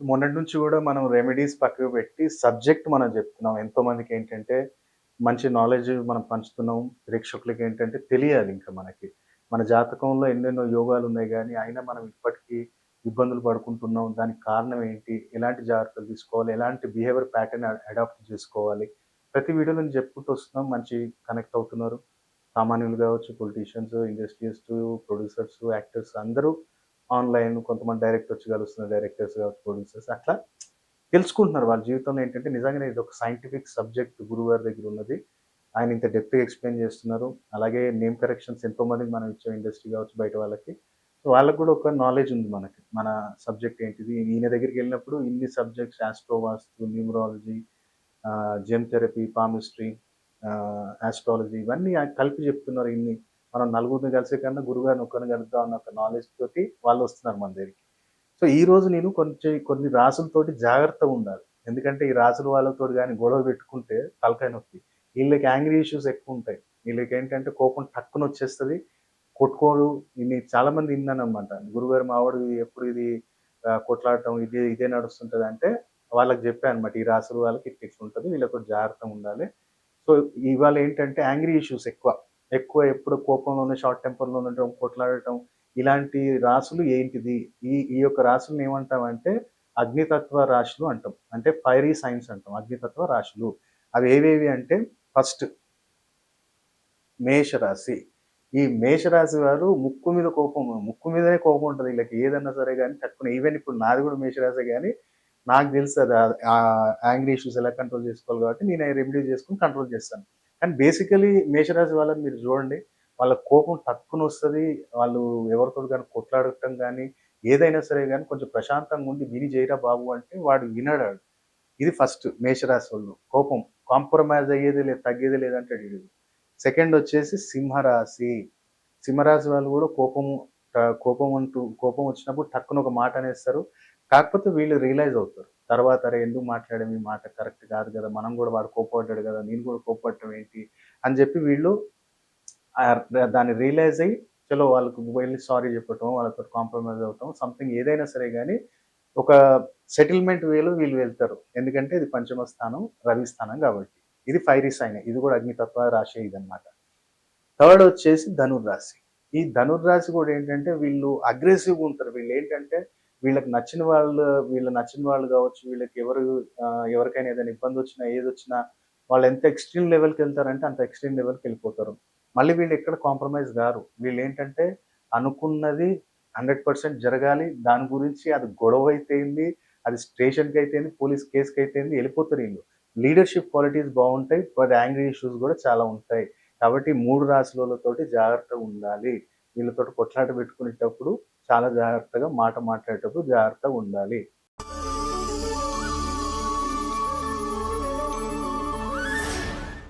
మొన్నటి నుంచి కూడా మనం రెమెడీస్ పక్కకు పెట్టి సబ్జెక్ట్ మనం చెప్తున్నాం. ఎంతో మందికి ఏంటంటే మంచి నాలెడ్జ్ మనం పంచుతున్నాం. ప్రేక్షకులకి ఏంటంటే తెలియాలి ఇంకా మనకి. మన జాతకంలో ఎన్నెన్నో యోగాలు ఉన్నాయి కానీ అయినా మనం ఇప్పటికీ ఇబ్బందులు పడుకుంటున్నాం. దానికి కారణం ఏంటి? ఎలాంటి జాగ్రత్తలు తీసుకోవాలి? ఎలాంటి బిహేవియర్ ప్యాటర్న్ అడాప్ట్ చేసుకోవాలి? ప్రతి వీడియోలో నేను చెప్పుకుంటూ వస్తున్నాం. మంచి కనెక్ట్ అవుతున్నారు. సామాన్యులు కావచ్చు పొలిటీషియన్స్ ఇండస్ట్రియలిస్ట్ ప్రొడ్యూసర్స్ యాక్టర్స్ అందరూ ఆన్లైన్ కొంతమంది డైరెక్ట్ వచ్చి కలుస్తున్నారు డైరెక్టర్స్ కావచ్చు ప్రొడ్యూసర్స్ అట్లా తెలుసుకుంటున్నారు. వాళ్ళ జీవితంలో ఏంటంటే నిజంగానే ఇది ఒక సైంటిఫిక్ సబ్జెక్ట్ గురువారి దగ్గర ఉన్నది. ఆయన ఇంత డెప్త్గా ఎక్స్ప్లెయిన్ చేస్తున్నారు. అలాగే నేమ్ కరెక్షన్స్ ఎంతోమందికి మనం ఇచ్చాం ఇండస్ట్రీ కావచ్చు బయట వాళ్ళకి. సో వాళ్ళకు కూడా ఒక నాలెడ్జ్ ఉంది మనకి. మన సబ్జెక్ట్ ఏంటిది? ఈయన దగ్గరికి వెళ్ళినప్పుడు ఇన్ని subjects ఆస్ట్రోవాస్తు numerology gem therapy palmistry astrology ఇవన్నీ ఆయన కలిపి చెప్తున్నారు ఇన్ని మనం నలుగురిని కలిసే కన్నా గురుగారిని ఒక్కరిని కలుద్దాం అన్న ఒక నాలెడ్జ్ తోటి వాళ్ళు వస్తున్నారు మన దగ్గరికి. సో ఈ రోజు నేను కొంచెం కొన్ని రాసులతోటి జాగ్రత్తగా ఉండాలి. ఎందుకంటే ఈ రాసుల వాళ్ళతో కానీ గొడవ పెట్టుకుంటే తలకాయ నొప్పి. వీళ్ళకి యాంగ్రీ ఇష్యూస్ ఎక్కువ ఉంటాయి. వీళ్ళకి ఏంటంటే కోపం టక్కున వచ్చేస్తుంది. కొట్టుకోడు ఇది చాలా మంది విన్నాను అనమాట గురుగారు మావాడు ఎప్పుడు ఇది కొట్లాడటం ఇది ఇదే నడుస్తుంటుంది అంటే వాళ్ళకి చెప్పాను అనమాట ఈ రాసుల వాళ్ళకి ఇట్లా ఉంటుంది. వీళ్ళతో జాగ్రత్తగా ఉండాలి. సో ఇవాళ ఏంటంటే యాంగ్రీ ఇష్యూస్ ఎక్కువ. ఎక్కువ ఎప్పుడు కోపంలోనే షార్ట్ టెంపర్లో ఉండటం కొట్లాడటం ఇలాంటి రాసులు ఏంటిది? ఈ ఈ యొక్క రాసులను ఏమంటామంటే అగ్నితత్వ రాశులు అంటాం. అంటే ఫైరీ సైన్స్ అంటాం. అగ్నితత్వ రాశులు. అవి ఏవేవి అంటే ఫస్ట్ మేషరాశి. ఈ మేషరాశి వారు ముక్కు మీద కోపం ముక్కు మీదనే కోపం ఉంటుంది. వీళ్ళకి ఏదన్నా సరే కానీ తక్కువ ఈవెన్ ఇప్పుడు నాది కూడా మేషరాశి కానీ నాకు తెలుసు అది యాంగ్రీ ఇష్యూస్ ఎలా కంట్రోల్ చేసుకోవాలి కాబట్టి నేను రెమెడీ చేసుకుని కంట్రోల్ చేస్తాను. కానీ బేసికలీ మేషరాశి వాళ్ళని మీరు చూడండి వాళ్ళ కోపం తక్కువ వస్తుంది. వాళ్ళు ఎవరితో కానీ కొట్లాడటం కానీ ఏదైనా సరే కానీ కొంచెం ప్రశాంతంగా ఉండి విని చేయరా బాబు అంటే వాడు వినడాడు ఇది ఫస్ట్ మేషరాశి వాళ్ళు. కోపం. కాంప్రమైజ్ అయ్యేది లేదు తగ్గేది లేదంటే సెకండ్ వచ్చేసి సింహరాశి. సింహరాశి వాళ్ళు కూడా కోపము కోపం అంటూ కోపం వచ్చినప్పుడు టక్కున ఒక మాట అనేస్తారు. కాకపోతే వీళ్ళు రియలైజ్ అవుతారు. తర్వాత అరే ఎందుకు మాట్లాడాము ఈ మాట? కరెక్ట్ కాదు కదా మనం కూడా వాడు కోపడ్డాడు కదా నేను కూడా కోపడటం ఏంటి? అని చెప్పి వీళ్ళు దాన్ని రియలైజ్ అయ్యి చలో వాళ్ళకు వెళ్ళి సారీ చెప్పటం వాళ్ళతో కాంప్రమైజ్ అవటం సంథింగ్ ఏదైనా సరే కానీ ఒక సెటిల్మెంట్ వేలో వీళ్ళు వెళ్తారు. ఎందుకంటే ఇది పంచమ స్థానం రవి స్థానం కాబట్టి. ఇది ఫైరీ సైన్ ఇది కూడా అగ్నితత్వ రాశి ఇదన్నమాట. థర్డ్ వచ్చేసి ధనుర్రాశి. ఈ ధనుర్రాశి కూడా ఏంటంటే వీళ్ళు అగ్రెసివ్గా ఉంటారు. వీళ్ళు ఏంటంటే వీళ్ళకి నచ్చిన వాళ్ళు వీళ్ళు నచ్చిన వాళ్ళు కావచ్చు వీళ్ళకి ఎవరు ఎవరికైనా ఏదైనా ఇబ్బంది వచ్చినా ఏది వచ్చినా వాళ్ళు ఎంత ఎక్స్ట్రీమ్ లెవెల్కి వెళ్తారంటే అంత ఎక్స్ట్రీమ్ లెవెల్కి వెళ్ళిపోతారు. మళ్ళీ వీళ్ళు ఎక్కడ కాంప్రమైజ్ కారు. వీళ్ళు ఏంటంటే అనుకున్నది హండ్రెడ్ పర్సెంట్ జరగాలి. దాని గురించి అది గొడవ అయితేంది అది స్టేషన్కి అయితేంది పోలీస్ కేసుకి అయితేంది వెళ్ళిపోతారు వీళ్ళు. లీడర్షిప్ క్వాలిటీస్ బాగుంటాయి బట్ యాంగ్రీ ఇష్యూస్ కూడా చాలా ఉంటాయి. కాబట్టి మూడు రాశులతోటి జాగ్రత్తగా ఉండాలి. వీళ్ళతో కొట్లాట పెట్టుకునేటప్పుడు చాలా జాగ్రత్తగా మాట మాట్లాడేటప్పుడు జాగ్రత్తగా ఉండాలి.